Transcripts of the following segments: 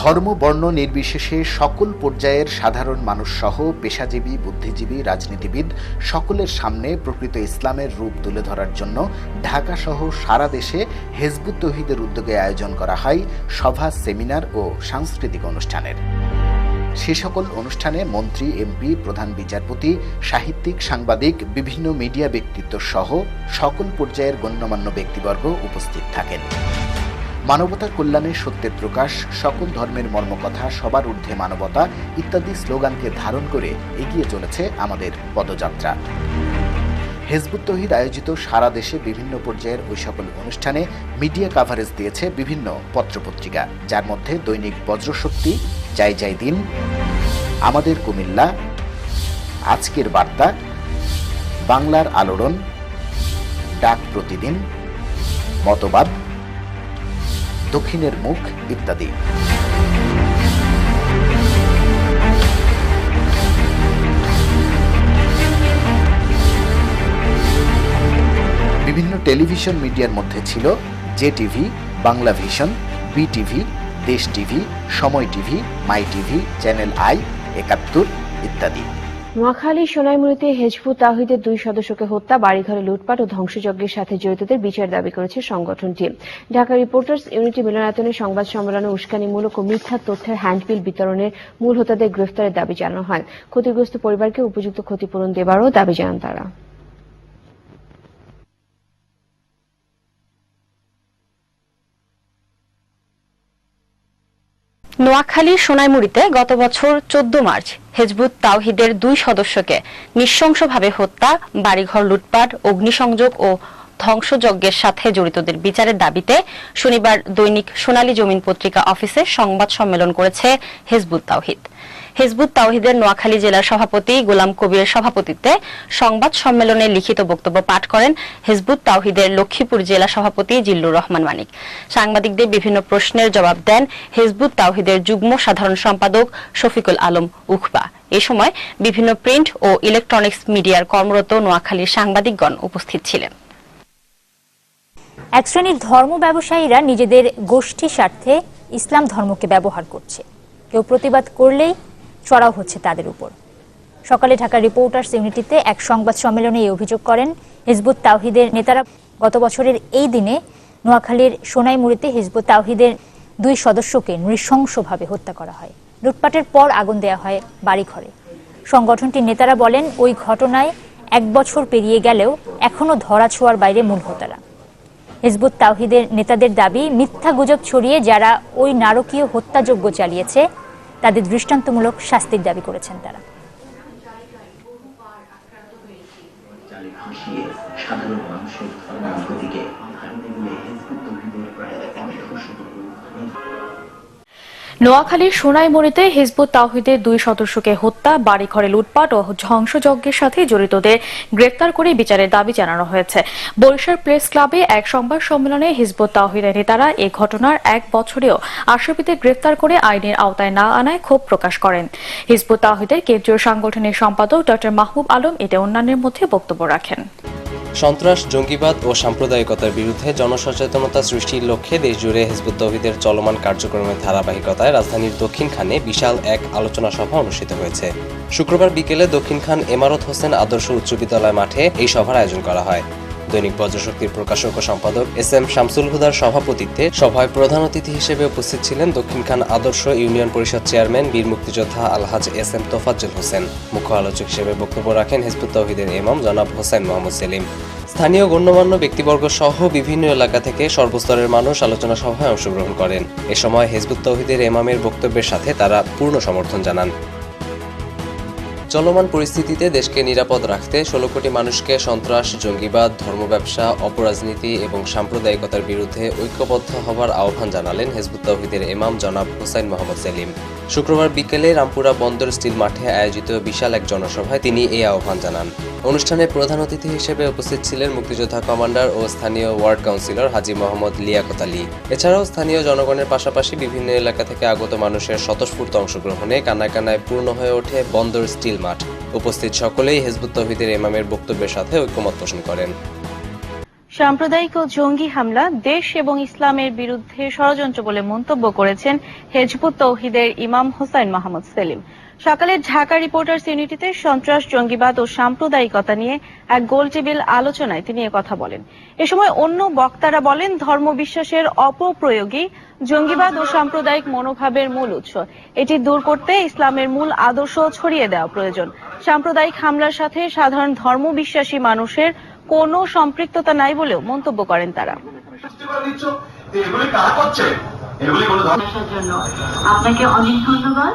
ধর্ম, বর্ণ নির্বিশেষে সকল পর্যায়ের সাধারণ মানুষ সহ পেশাজীবী, বুদ্ধিজীবী, রাজনীতিবিদ সকলের সামনে প্রকৃত ইসলামের রূপ তুলে ধরার জন্য ঢাকা সহ সারা দেশে হেজবুত তহিদের উদ্যোগে আয়োজন করা হয় সভা, সেমিনার ও সাংস্কৃতিক অনুষ্ঠানের। সে সকল অনুষ্ঠানে মন্ত্রী, এমপি, প্রধান বিচারপতি, সাহিত্যিক, সাংবাদিক, বিভিন্ন মিডিয়া ব্যক্তিত্ব সহ সকল পর্যায়ের গণ্যমান্য ব্যক্তিবর্গ উপস্থিত থাকেন। মানবতার কল্যাণে সত্যের প্রকাশ, সকল ধর্মের মর্মকথা, সবার ঊর্ধ্বে মানবতা ইত্যাদি স্লোগানকে ধারণ করে এগিয়ে চলেছে আমাদের পদযাত্রা। হেজবুত তহিদ আয়োজিত সারা দেশে বিভিন্ন পর্যায়ের ওই সকল অনুষ্ঠানে মিডিয়া কাভারেজ দিয়েছে বিভিন্ন পত্রপত্রিকা, যার মধ্যে দৈনিক বজ্রশক্তি যাই যাই দিন, আমাদের কুমিল্লা, আজকের বার্তা, বাংলার আলোড়ন, ডাক প্রতিদিন, মতবাদ দক্ষিণের মুখ ইত্যাদি। বিভিন্ন টেলিভিশন মিডিয়ার মধ্যে ছিল J TV Bangla vision, BTV, Desh TV, Somoy TV, my TV, channel I, Ekattor ইত্যাদি। নোয়াখালী সোনাইমুড়িতে হেজবুত তাহিদের দুই সদস্যকে হত্যা, বাড়িঘরে লুটপাট ও ধ্বংসযজ্ঞের সাথে জড়িতদের বিচার দাবি করেছে সংগঠনটি ঢাকা রিপোর্টার্স ইউনিটি মিলনায়তনে সংবাদ সম্মেলনে উস্কানিমূলক ও মিথ্যা তথ্যের হ্যান্ডবিল বিতরণের মূল হোতাদের গ্রেফতারের দাবি জানানো হয়। ক্ষতিগ্রস্ত পরিবারকে উপযুক্ত ক্ষতিপূরণ দেবারও দাবি জানান তারা। নোয়াখালীর সোনাইমুড়িতে গত বছর চোদ্দ মার্চ হেজবুত তাওহিদের দুই সদস্যকে নৃশংসভাবে হত্যা, বাড়িঘর লুটপাট, অগ্নিসংযোগ ও ধ্বংসযজ্ঞের সাথে জড়িতদের বিচারের দাবিতে শনিবার দৈনিক সোনালী জমিন পত্রিকা অফিসে সংবাদ সম্মেলন করেছে হেজবুত তাওহিদ। হেজবুত তাওহিদের নোয়াখালী জেলার সভাপতি গোলাম কবিরের সভাপতিত্বে সংবাদ সম্মেলনে লিখিত বক্তব্য পাঠ করেন হেজবুত তাওহিদের লক্ষ্মীপুর জেলা সভাপতি জিল্লুর রহমান মানিক। সাংবাদিকদের বিভিন্ন প্রশ্নের জবাব দেন হেজবুত তাওহিদের যুগ্ম সাধারণ সম্পাদক শফিকুল আলম উখবা। এ সময় বিভিন্ন প্রিন্ট ও ইলেকট্রনিক্স মিডিয়ার কর্মরত নোয়াখালীর সাংবাদিকগণ উপস্থিত ছিলেন। এক শ্রেণির ধর্ম ব্যবসায়ীরা নিজেদের গোষ্ঠী স্বার্থে ইসলাম ধর্মকে ব্যবহার করছে। কেউ প্রতিবাদ করলেই চড়াও হচ্ছে তাদের উপর। সকালে ঢাকা রিপোর্টার্স ইউনিটিতে এক সংবাদ সম্মেলনে এই অভিযোগ করেন হিজবুত তাওহিদের নেতারা। গত বছরের এই দিনে নোয়াখালীর সোনাইমুড়িতে হিজবুত তাওহিদের দুই সদস্যকে নৃশংসভাবে হত্যা করা হয়। লুটপাটের পর আগুন দেয়া হয় বাড়িঘরে। সংগঠনটির নেতারা বলেন, ওই ঘটনায় এক বছর পেরিয়ে গেলেও এখনও ধরাছোঁয়ার বাইরে মূল হোতারা। হিজবুত তাওহিদের নেতাদের দাবি, মিথ্যা গুজব ছড়িয়ে যারা ওই নারকীয় হত্যাযজ্ঞ চালিয়েছে তাদের দৃষ্টান্তমূলক শাস্তির দাবি করেছেন তারা। সাধারণ মানুষের নোয়াখালীর সোনাইমুড়িতে হিজবুত তাওহিদের দুই সদস্যকে হত্যা, বাড়িঘরে লুটপাট ও ধ্বংসযজ্ঞের সাথে জড়িতদের গ্রেপ্তার করে বিচারের দাবি জানানো হয়েছে। বরিশাল প্রেস ক্লাবে এক সংবাদ সম্মেলনে হিজবুত তাওহিদের নেতারা এ ঘটনার এক বছরেও আসামিদের গ্রেপ্তার করে আইনের আওতায় না আনায় ক্ষোভ প্রকাশ করেন। হিজবুত তাওহিদের কেন্দ্রীয় সাংগঠনিক সম্পাদক ড. মাহবুব আলম এতে অন্যান্যের মধ্যে বক্তব্য রাখেন। সন্ত্রাস, জঙ্গিবাদ ও সাম্প্রদায়িকতার বিরুদ্ধে জনসচেতনতা সৃষ্টির লক্ষ্যে দেশজুড়ে হিজবুত তৌহিদের চলমান কার্যক্রমের ধারাবাহিকতায় রাজধানীর দক্ষিণখানে বিশাল এক আলোচনা সভা অনুষ্ঠিত হয়েছে। শুক্রবার বিকেলে দক্ষিণখান এমারত হোসেন আদর্শ উচ্চ বিদ্যালয় মাঠে এই সভার আয়োজন করা হয়। দৈনিক বজ্রশক্তির প্রকাশক ও সম্পাদক এস এম শামসুল হুদার সভাপতিত্বে সভায় প্রধান অতিথি হিসেবে উপস্থিত ছিলেন দক্ষিণখান আদর্শ ইউনিয়ন পরিষদ চেয়ারম্যান বীর মুক্তিযোদ্ধা আলহাজ এস এম তোফাজ্জল হোসেন। মুখ্য আলোচক হিসেবে বক্তব্য রাখেন হিজবুত তৌহিদের ইমাম জনাব হোসেন মোহাম্মদ সেলিম। স্থানীয় গণ্যমান্য ব্যক্তিবর্গ সহ বিভিন্ন এলাকা থেকে সর্বস্তরের মানুষ আলোচনা সভায় অংশগ্রহণ করেন। এ সময় হেজবুত তৌহিদের এমামের বক্তব্যের সাথে তারা পূর্ণ সমর্থন জানান। চলমান পরিস্থিতিতে দেশকে নিরাপদ রাখতে ষোলো কোটি মানুষকে সন্ত্রাস, জঙ্গিবাদ, ধর্ম ব্যবসা, অপরাজনীতি এবং সাম্প্রদায়িকতার বিরুদ্ধে ঐক্যবদ্ধ হবার আহ্বান জানালেন হেজবুত তৌহিদের ইমাম জনাব হোসেন মোহাম্মদ সেলিম। শুক্রবার বিকেলে রামপুরা বন্দর স্টিল মাঠে আয়োজিত বিশাল এক জনসভায় তিনি এই আহ্বান জানান। অনুষ্ঠানে প্রধান অতিথি হিসেবে উপস্থিত ছিলেন মুক্তিযোদ্ধা কমান্ডার ও স্থানীয় ওয়ার্ড কাউন্সিলর হাজি মোহাম্মদ লিয়াকত আলী। এছাড়াও স্থানীয় জনগণের পাশাপাশি বিভিন্ন এলাকা থেকে আগত মানুষের স্বতঃস্ফূর্ত অংশগ্রহণে কানায় কানায় পূর্ণ হয়ে ওঠে বন্দর স্টিল মাঠ। উপস্থিত সকলেই হেজবুত তৌহিদের ইমামের বক্তব্যের সাথে ঐক্যমত পোষণ করেন। সাম্প্রদায়িক ও জঙ্গি হামলা দেশ এবং ইসলামের বিরুদ্ধে ষড়যন্ত্র বলে মন্তব্য করেছেন হেজবুত তৌহিদের ইমাম হোসাইন মাহমুদ সেলিম। সকালে ঢাকা রিপোর্টার্স ইউনিটিতে সন্ত্রাস, জঙ্গিবাদ ও সাম্প্রদায়িকতা নিয়ে এক গোল টেবিল আলোচনায় তিনি কথা বলেন। এ সময় অন্য বক্তারা বলেন ধর্মবিশ্বাসের অপপ্রয়োগই জঙ্গিবাদ ও সাম্প্রদায়িক মনোভাবের মূল উৎস। এটি দূর করতে ইসলামের মূল আদর্শ ছড়িয়ে দেওয়া প্রয়োজন। সাম্প্রদায়িক হামলার সাথে সাধারণ ধর্মবিশ্বাসী মানুষের কোনো সম্পৃক্ততা নাই বলেও মন্তব্য করেন তারা। এগুলি কারা করছে? এগুলি কোনো জন্য আপনাকে অনেক ধন্যবাদ।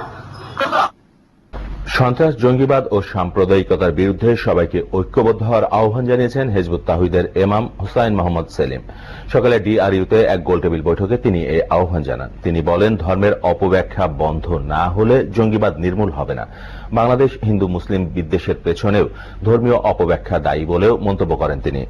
সন্ত্রাস, জঙ্গিবাদ ও সাম্প্রদায়িকতার বিরুদ্ধে সবাইকে ঐক্যবদ্ধ হওয়ার আহ্বান জানিয়েছেন হেজবুত তাহিদের এমাম হুসাইন মোহাম্মদ সেলিম। সকালে ডিআরইউতে এক গোলটেবিল বৈঠকে তিনি এই আহ্বান জানান। তিনি বলেন, ধর্মের অপব্যাখ্যা বন্ধ না হলে জঙ্গিবাদ নির্মূল হবে না। বাংলাদেশ হিন্দু মুসলিম বিদ্বেষের পেছনেও ধর্মীয় অপব্যাখ্যা দায়ী বলেও মন্তব্য করেন তিনি।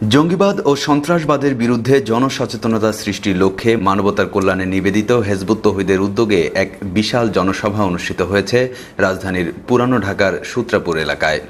জঙ্গিবাদ ও সন্ত্রাসবাদের বিরুদ্ধে জনসচেতনতা সৃষ্টির লক্ষ্যে মানবতার কল্যাণে নিবেদিত হেজবুত তহিদের উদ্যোগে এক বিশাল জনসভা অনুষ্ঠিত হয়েছে রাজধানীর পুরানো ঢাকার সূত্রাপুর এলাকায়।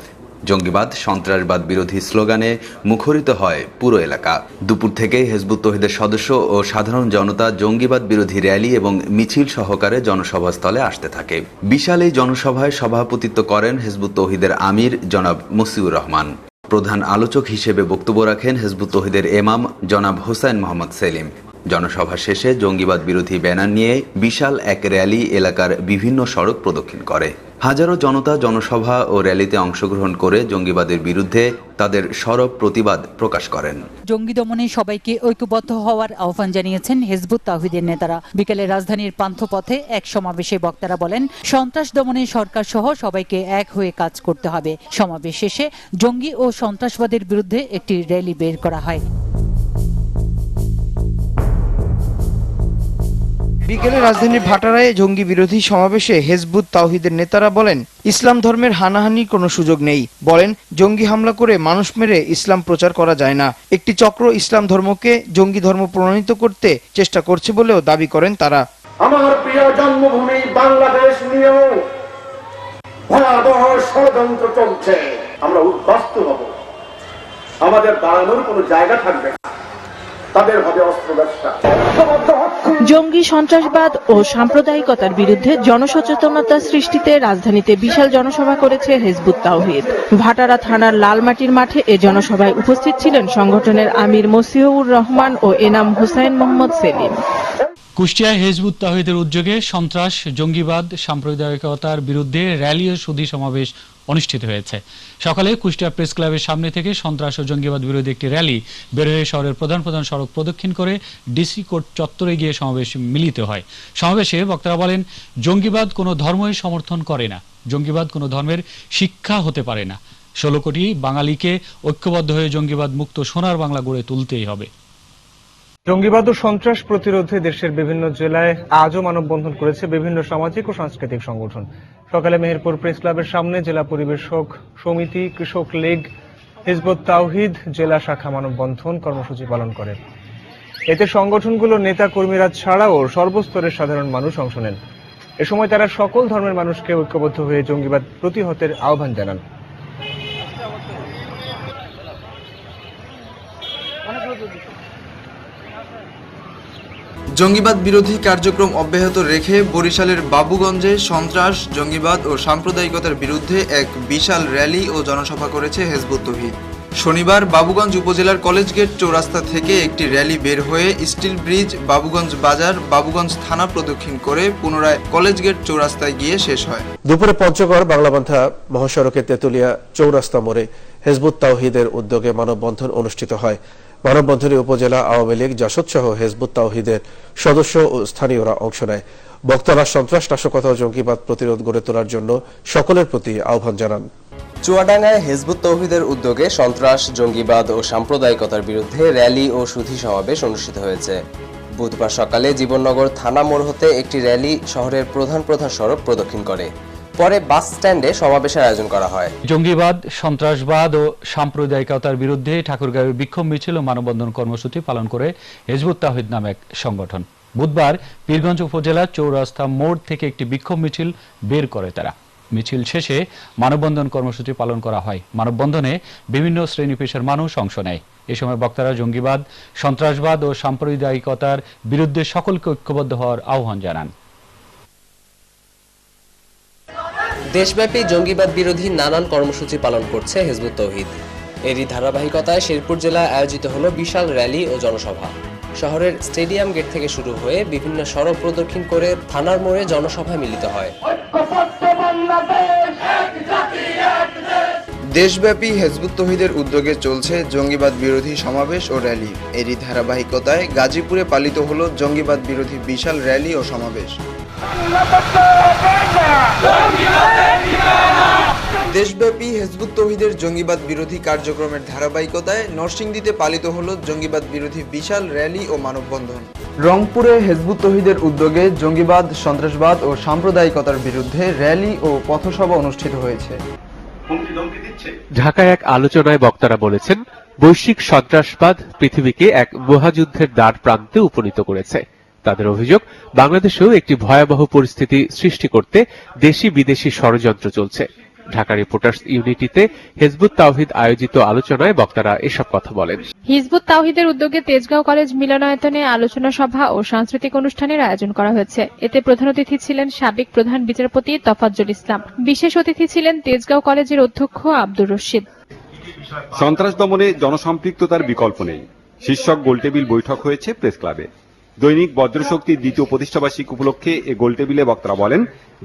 জঙ্গিবাদ, সন্ত্রাসবাদ বিরোধী স্লোগানে মুখরিত হয় পুরো এলাকা। দুপুর থেকে হেজবুত তহিদের সদস্য ও সাধারণ জনতা জঙ্গিবাদ বিরোধী র্যালি এবং মিছিল সহকারে জনসভাস্থলে আসতে থাকে। বিশাল এই জনসভায় সভাপতিত্ব করেন হেজবুত তহিদের আমির জনাব মসিউর রহমান। প্রধান আলোচক হিসেবে বক্তব্য রাখেন হেজবুত তহিদের এমাম জনাব হোসাইন মোহাম্মদ সেলিম। জনসভা শেষে জঙ্গিবাদ বিরোধী ব্যানার নিয়ে বিশাল এক র্যালি এলাকার বিভিন্ন সড়ক প্রদক্ষিণ করে। হাজারো জনতা জনসভা ও র্যালিতে অংশগ্রহণ করে জঙ্গিবাদের বিরুদ্ধে তাদের সরব প্রতিবাদ প্রকাশ করেন। জঙ্গি দমনে সবাইকে ঐক্যবদ্ধ হওয়ার আহ্বান জানিয়েছেন হেজবুত তাহিদের নেতারা। বিকেলে রাজধানীর পান্থপথে এক সমাবেশে বক্তারা বলেন, সন্ত্রাস দমনে সরকার সহ সবাইকে এক হয়ে কাজ করতে হবে। সমাবেশ শেষে জঙ্গি ও সন্ত্রাসবাদের বিরুদ্ধে একটি র্যালি বের করা হয়। বিকেলে রাজধানীর ভাটারায় জঙ্গি বিরোধী সমাবেশে হেজবুত তাওহিদের নেতারা বলেন ইসলাম ধর্মের হানাহানির কোনো সুযোগ নেই। বলেন জঙ্গি হামলা করে মানুষ মেরে ইসলাম প্রচার করা যায় না। একটি চক্র ইসলাম ধর্মকে জঙ্গি ধর্ম প্রণীত করতে চেষ্টা করছে বলেও দাবি করেন তারা। আমার প্রিয় জন্মভূমি বাংলাদেশ নিয়েও ভয়াবহ ষড়যন্ত্র চলছে। আমরা উদ্বাস্ত হব। আমাদের দাঁড়ানোর কোনো জায়গা থাকবে না। তাদের হবে অস্ত্র ব্যবসা জঙ্গি, সন্ত্রাসবাদ ও সাম্প্রদায়িকতার বিরুদ্ধে জনসচেতনতা সৃষ্টিতে রাজধানীতে বিশাল জনসভা করেছে হেজবুত তাওহিদ। ভাটারা থানার লালমাটির মাঠে এ জনসভায় উপস্থিত ছিলেন সংগঠনের আমির মসিউর রহমান ও এনাম হুসাইন মোহাম্মদ সেলিম। কুষ্টিয়ায় হেজবুত তাহিদের উদ্যোগে সন্ত্রাস, জঙ্গিবাদ, সাম্প্রদায়িকতার বিরুদ্ধে র্যালি ও সুধী সমাবেশ অনুষ্ঠিত হয়েছে। সকালে কুষ্টিয়া প্রেস ক্লাবের সামনে থেকে সন্ত্রাস ও জঙ্গিবাদ বিরোধী একটি র্যালি বের হয়ে শহরের প্রধান প্রধান সড়ক প্রদক্ষিণ করে ডিসি কোর্ট চত্বরে গিয়ে সমাবেশ মিলিত হয়। সমাবেশে বক্তারা বলেন, জঙ্গিবাদ কোনো ধর্মই সমর্থন করে না। জঙ্গিবাদ কোনো ধর্মের শিক্ষা হতে পারে না। ষোলো কোটি বাঙালিকে ঐক্যবদ্ধ হয়ে জঙ্গিবাদ মুক্ত সোনার বাংলা গড়ে তুলতেই হবে। জঙ্গিবাদ ও সন্ত্রাস প্রতিরোধে দেশের বিভিন্ন জেলায় আজও মানববন্ধন করেছে বিভিন্ন সামাজিক ও সাংস্কৃতিক সংগঠন। সকালে মেহেরপুর প্রেস ক্লাবের সামনে জেলা পরিবেশক সমিতি, কৃষক লীগ, হিজবুত তাওহিদ জেলা শাখা মানববন্ধন কর্মসূচি পালন করে। এতে সংগঠনগুলোর নেতা কর্মীরা ছাড়াও সর্বস্তরের সাধারণ মানুষ অংশ নেন। এ সময় তারা সকল ধর্মের মানুষকে ঐক্যবদ্ধ হয়ে জঙ্গিবাদ প্রতিহতের আহ্বান জানান। জঙ্গিবাদ বিরোধী কার্যক্রম অব্যাহত রেখে বরিশালের বাবুগঞ্জে সন্ত্রাস, জঙ্গিবাদ ও সাম্প্রদায়িকতার বিরুদ্ধে এক বিশাল র্যালি ও জনসভা করেছে হেজবুত তহিদ। শনিবার বাবুগঞ্জ উপজেলার কলেজ গেট চৌরাস্তা থেকে একটি র্যালি বের হয়ে স্টিল ব্রিজ, বাবুগঞ্জ বাজার, বাবুগঞ্জ থানা প্রদক্ষিণ করে পুনরায় কলেজ গেট চৌরাস্তায় গিয়ে শেষ হয়। দুপুরে পঞ্চগড় বাংলাবান্ধা মহাসড়কের তেতুলিয়া চৌরাস্তা মোড়ে হেজবুত তাওহিদের উদ্যোগে মানববন্ধন অনুষ্ঠিত হয়। মানববন্ধনে উপজেলা আওয়ামী লীগ, জাসদ সহ হেজবুত তাওহিদের সদস্য ও স্থানীয়রা অংশ নেয়। বক্তারা সন্ত্রাস, নাশকতা ও জঙ্গিবাদ প্রতিরোধ গড়ে তোলার জন্য সকলের প্রতি আহ্বান জানান। চুয়াডাঙ্গায় হেজবুত তৌহিদের উদ্যোগে সন্ত্রাস, জঙ্গিবাদ ও সাম্প্রদায়িকতার বিরুদ্ধে র্যালি ও সুধী সমাবেশ অনুষ্ঠিত হয়েছে। বুধবার সকালে জীবননগর থানা মোড় হতে একটি র্যালি শহরের প্রধান প্রধান সড়ক প্রদক্ষিণ করে। পরে বাস স্ট্যান্ডে সমাবেশের আয়োজন করা হয়। জঙ্গিবাদ, সন্ত্রাসবাদ ও সাম্প্রদায়িকতার বিরুদ্ধে ঠাকুরগাঁওয়ে বিক্ষোভ মিছিল ও মানববন্ধন কর্মসূচি পালন করে হেজবুত তাহিদ নামে এক সংগঠন। বুধবার পীরগঞ্জ উপজেলার চৌরাস্তা মোড় থেকে একটি বিক্ষোভ মিছিল বের করে তারা। মিছিল শেষে মানববন্ধন কর্মসূচি পালন করা হয়। মানববন্ধনে বিভিন্ন শ্রেণি পেশার মানুষ অংশ নেয়। এ সময় বক্তারা জঙ্গিবাদ, সন্ত্রাসবাদ ও সাম্প্রদায়িকতার বিরুদ্ধে সকলকে ঐক্যবদ্ধ হওয়ার আহ্বান জানান। দেশব্যাপী জঙ্গিবাদ বিরোধী নানান কর্মসূচি পালন করছে হেজবুত তৌহিদ। এরই ধারাবাহিকতায় শেরপুর জেলায় আয়োজিত হলো বিশাল র্যালি ও জনসভা। শহরের স্টেডিয়াম গেট থেকে শুরু হয়ে বিভিন্ন সড়ক প্রদক্ষিণ করে থানার মোড়ে জনসভায় মিলিত হয়। দেশব্যাপী হেজবুত তহিদের উদ্যোগে চলছে জঙ্গিবাদ বিরোধী সমাবেশ ও র্যালি। এরই ধারাবাহিকতায় গাজীপুরে পালিত হলো জঙ্গিবাদ বিরোধী বিশাল র্যালি ও সমাবেশ। দেশব্যাপী হেজবুত তহিদের জঙ্গিবাদ বিরোধী কার্যক্রমের ধারাবাহিকতায় নরসিংদীতে পালিত হল জঙ্গিবাদ বিরোধী বিশাল র্যালি ও মানববন্ধন। রংপুরে হেজবুত তহিদের উদ্যোগে জঙ্গিবাদ সন্ত্রাসবাদ ও সাম্প্রদায়িকতার বিরুদ্ধে র্যালি ও পথসভা অনুষ্ঠিত হয়েছে। ঢাকায় এক আলোচনায় বক্তারা বলেছেন বৈশ্বিক সন্ত্রাসবাদ পৃথিবীকে এক মহাযুদ্ধের দ্বার প্রান্তে উপনীত করেছে। তাদের অভিযোগ বাংলাদেশেও একটি ভয়াবহ পরিস্থিতি সৃষ্টি করতে দেশি বিদেশি ষড়যন্ত্র চলছে। ঢাকা রিপোর্টার্স ইউনিটিতে হেজবুত তাওহিদ আয়োজিত আলোচনায় বক্তারা এসব কথা বলেন। হিজবুত তাওহিদের উদ্যোগে তেজগাঁও কলেজ মিলনায়তনে আলোচনা সভা ও সাংস্কৃতিক অনুষ্ঠানের আয়োজন করা হয়েছে। এতে প্রধান অতিথি ছিলেন সাবেক প্রধান বিচারপতি তফাজ্জল ইসলাম। বিশেষ অতিথি ছিলেন তেজগাঁও কলেজের অধ্যক্ষ আব্দুর রশিদ। সন্ত্রাস দমনে জনসম্পৃক্ততার বিকল্প নেই। শীর্ষক গোলটেবিল বৈঠক হয়েছে প্রেস ক্লাবে। দৈনিক বজ্রশক্তির দ্বিতীয় প্রতিষ্ঠাবার্ষিকী উপলক্ষে এ গোলটেবিলে বক্তারা বলেন,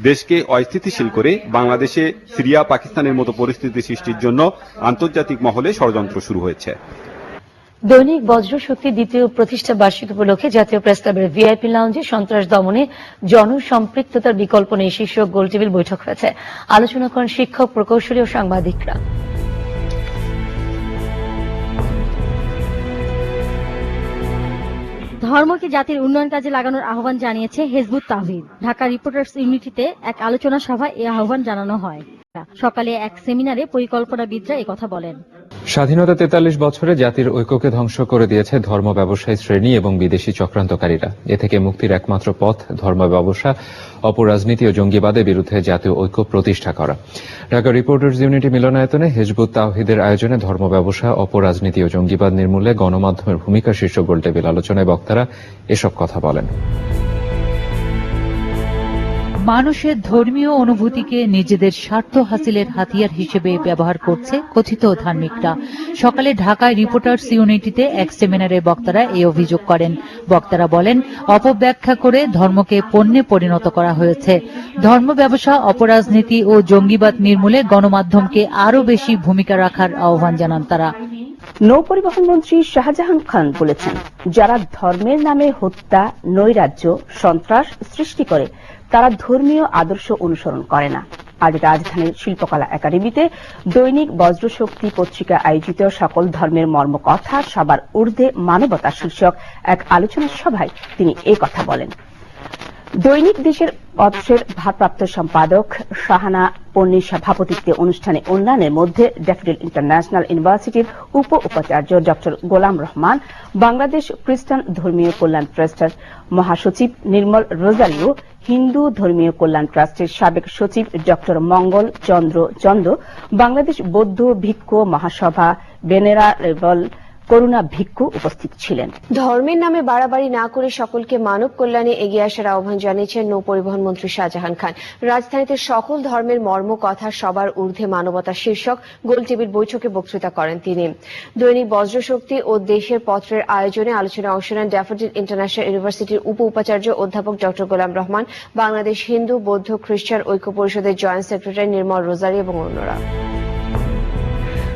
দেশকে অস্থিতিশীল করে বাংলাদেশে সিরিয়া, পাকিস্তানের মতো পরিস্থিতি সৃষ্টির জন্য আন্তর্জাতিক মহলে ষড়যন্ত্র শুরু হয়েছে। দৈনিক বজ্রশক্তি দ্বিতীয় প্রতিষ্ঠা বার্ষিক উপলক্ষে জাতীয় প্রেস ভিআইপি লাউঞ্জে সন্ত্রাস দমনে জনসম্পৃক্ততার বিকল্প নেই শীর্ষক গোলটেবিল বৈঠক হয়েছে। আলোচনা করেন শিক্ষক, প্রকৌশলী ও সাংবাদিকরা। ধর্মকে জাতির উন্নয়ন কাজে লাগানোর আহ্বান জানিয়েছে হেজবুত তাহিদ ঢাকা রিপোর্টার্স ইউনিটিতে এক আলোচনা সভায় এ আহ্বান জানানো হয়। সকালে এক সেমিনারে পরিকল্পনাবিদরা কথা বলেন। স্বাধীনতা তেতাল্লিশ বছরে জাতির ঐক্যকে ধ্বংস করে দিয়েছে ধর্ম ব্যবসায়ী শ্রেণি এবং বিদেশি চক্রান্তকারীরা। এ থেকে মুক্তির একমাত্র পথ, ধর্ম ব্যবসা, অপরাজনীতি ও জঙ্গিবাদের বিরুদ্ধে জাতীয় ঐক্য প্রতিষ্ঠা করা। ঢাকা রিপোর্টার্স ইউনিটি মিলনায়তনে হেজবুত তাওহিদের আয়োজনে ধর্ম ব্যবসা, অপরাজনীতি ও জঙ্গিবাদ নির্মূলে গণমাধ্যমের ভূমিকা শীর্ষক গোলটেবিল আলোচনায় বক্তারা এসব কথা বলেন। মানুষের ধর্মীয় অনুভূতিকে নিজেদের স্বার্থ হাসিলের হাতিয়ার হিসেবে ব্যবহার করছে কথিত ধার্মিকরা। সকালে ঢাকায় রিপোর্টার্স ইউনিটিতে এক সেমিনারে বক্তারা এই অভিযোগ করেন। বক্তারা বলেন, অপব্যাখ্যা করে ধর্মকে পণ্যে পরিণত করা হয়েছে। ধর্ম ব্যবসা, অপরাজনীতি ও জঙ্গিবাদ নির্মূলে গণমাধ্যমকে আরও বেশি ভূমিকা রাখার আহ্বান জানান তারা। নৌপরিবহন মন্ত্রী শাহজাহান খান বলেছেন, যারা ধর্মের নামে হত্যা, নৈরাজ্য, সন্ত্রাস সৃষ্টি করে তারা ধর্মীয় আদর্শ অনুসরণ করে না। আজ রাজধানীর শিল্পকলা একাডেমিতে দৈনিক বজ্রশক্তি পত্রিকা আয়োজিত সকল ধর্মের মর্মকথা, সবার ঊর্ধ্বে মানবতা শীর্ষক এক আলোচনা সভায় তিনি কথা বলেন। দৈনিক দেশের পত্রের ভারপ্রাপ্ত সম্পাদক শাহানা পন্নীর সভাপতিত্বে অনুষ্ঠানে অন্যান্যের মধ্যে ড্যাফোডিল ইন্টারন্যাশনাল ইউনিভার্সিটির উপ উপাচার্য ডক্টর গোলাম রহমান, বাংলাদেশ খ্রিস্টান ধর্মীয় কল্যাণ ট্রাস্টের মহাসচিব নির্মল রোজালিও হিন্দু ধর্মীয় কল্যাণ ট্রাস্টের সাবেক সচিব ডক্টর মঙ্গল চন্দ্র চন্দ, বাংলাদেশ বৌদ্ধ ভিক্ষু মহাসভা বেনেরালেবল করুণা ভিক্ষু উপস্থিত ছিলেন। ধর্মের নামে বাড়াবাড়ি না করে সকলকে মানব কল্যাণে এগিয়ে আসার আহ্বান জানিয়েছেন নৌ পরিবহন মন্ত্রী শাহজাহান খান। রাজধানীতে সকল ধর্মের মর্ম কথা সবার ঊর্ধ্বে মানবতা শীর্ষক গোলটেবিল বৈঠকে বক্তৃতা করেন তিনি। দৈনিক বজ্রশক্তি ও দেশের পত্রের আয়োজনে আলোচনায় অংশ নেন ড্যাফোডিল ইন্টারন্যাশনাল ইউনিভার্সিটির উপ উপাচার্য অধ্যাপক ডক্টর গোলাম রহমান, বাংলাদেশ হিন্দু, বৌদ্ধ, খ্রিস্টান ঐক্য পরিষদের জয়েন্ট সেক্রেটারি নির্মল রোজারি এবং অন্যরা।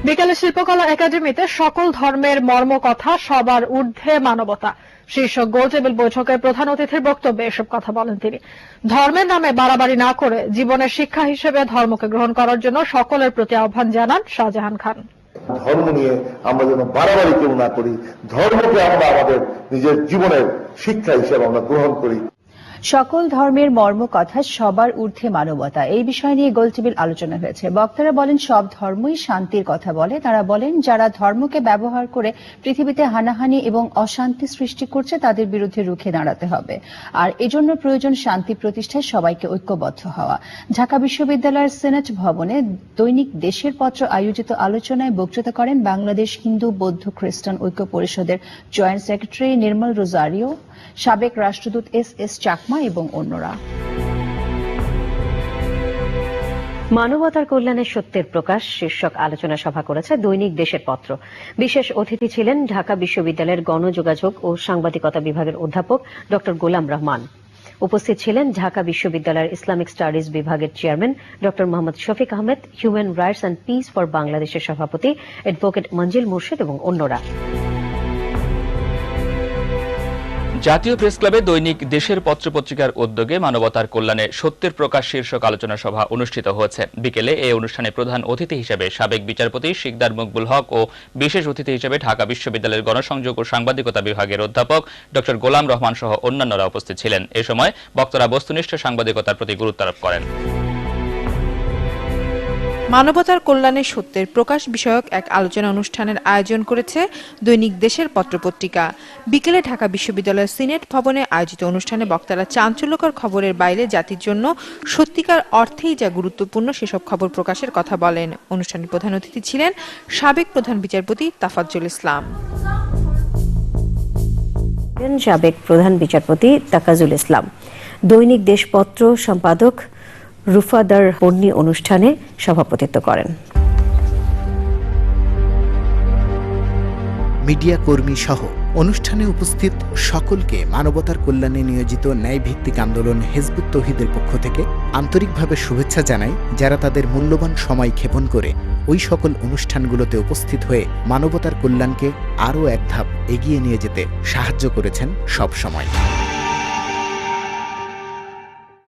বিকেলে শিল্পকলা একাডেমিতে সকল ধর্মের মর্ম কথা সবার ঊর্ধ্বে মানবতা। শীর্ষক গোল টেবিল বৈঠকে প্রধান অতিথির বক্তব্যে এসব কথা বলেন তিনি। ধর্মের নামে বাড়াবাড়ি না করে জীবনের শিক্ষা হিসেবে ধর্মকে গ্রহণ করার জন্য সকলের প্রতি আহ্বান জানান শাহজাহান খান। ধর্ম নিয়ে আমরা যেন বাড়াবাড়ি কেউ না করি, ধর্মকে আমরা আমাদের নিজের জীবনের শিক্ষা হিসেবে আমরা গ্রহণ করি। সকল ধর্মের মর্ম কথা সবার ঊর্ধ্বে মানবতা। এই বিষয় নিয়ে গোলটেবিল আলোচনা হয়েছে। বক্তারা বলেন, সব ধর্মই শান্তির কথা বলে। তারা বলেন, যারা ধর্মকে ব্যবহার করে পৃথিবীতে হানাহানি এবং অশান্তি সৃষ্টি করছে, তাদের বিরুদ্ধে রুখে দাঁড়াতে হবে। আর এজন্য প্রয়োজন শান্তি প্রতিষ্ঠায় সবাইকে ঐক্যবদ্ধ হওয়া। ঢাকা বিশ্ববিদ্যালয়ের সেনেট ভবনে দৈনিক দেশের পত্র আয়োজিত আলোচনায় বক্তৃতা করেন বাংলাদেশ হিন্দু, বৌদ্ধ, খ্রিস্টান ঐক্য পরিষদের জয়েন্ট সেক্রেটারি নির্মল রোজারিও, সাবেক রাষ্ট্রদূত এস এস চাকমা এবং অন্যরা। মানবতার কল্যাণে সত্যের প্রকাশ শীর্ষক আলোচনা সভা করেছে দৈনিক দেশের পত্র। বিশেষ অতিথি ছিলেন ঢাকা বিশ্ববিদ্যালয়ের গণযোগাযোগ ও সাংবাদিকতা বিভাগের অধ্যাপক ড গোলাম রহমান। উপস্থিত ছিলেন ঢাকা বিশ্ববিদ্যালয়ের ইসলামিক স্টাডিজ বিভাগের চেয়ারম্যান ড Mohammad Shafiq Ahmed, human rights and peace for বাংলাদেশের সভাপতি অ্যাডভোকেট মঞ্জিল মুর্শিদ এবং অন্যরা। জাতীয় প্রেস ক্লাবে দৈনিক দেশের পত্রপত্রিকার উদ্যোগে মানবতার কল্যাণে সত্যের প্রকাশ শীর্ষক আলোচনা সভা অনুষ্ঠিত হয়েছে। বিকেলে এই অনুষ্ঠানে প্রধান অতিথি হিসেবে সাবেক বিচারপতি শিকদার মকবুল হক ও বিশেষ অতিথি হিসেবে ঢাকা বিশ্ববিদ্যালয়ের গণসংযোগ ও সাংবাদিকতা বিভাগের অধ্যাপক ড গোলাম রহমান সহ অন্যান্যরা উপস্থিত ছিলেন। এ সময় বক্তারা বস্তুনিষ্ঠ সাংবাদিকতার প্রতি গুরুত্ব আরোপ করেন। মানবতার কল্যাণে সত্যের প্রকাশ বিষয়ক এক আলোচনা অনুষ্ঠানের আয়োজন করেছে দৈনিক দেশের পত্রপত্রিকা। বিকেলে ঢাকা বিশ্ববিদ্যালয়ের সিনেট ভবনে আয়োজিত অনুষ্ঠানে বক্তারা চাঞ্চল্যকর খবরের বাইরে জাতির জন্য সত্যিকার অর্থেই যা গুরুত্বপূর্ণ সেসব খবর প্রকাশের কথা বলেন। অনুষ্ঠানের প্রধান অতিথি ছিলেন সাবেক প্রধান বিচারপতি তাফাজ্জুল ইসলাম। সাবেক প্রধান বিচারপতি তাকাজুল ইসলাম। দৈনিক দেশপত্র সম্পাদক রুফাদার পন্নী অনুষ্ঠানে সভাপতিত্ব করেন। মিডিয়া কর্মী সহ অনুষ্ঠানে উপস্থিত সকলকে মানবতার কল্যাণে নিয়োজিত ন্যায়ভিত্তিক আন্দোলন হেজবুত তহিদের পক্ষ থেকে আন্তরিকভাবে শুভেচ্ছা জানাই যারা তাদের মূল্যবান সময় ক্ষেপণ করে ওই সকল অনুষ্ঠানগুলোতে উপস্থিত হয়ে মানবতার কল্যাণকে আরও এক ধাপ এগিয়ে নিয়ে যেতে সাহায্য করেছেন সব সময়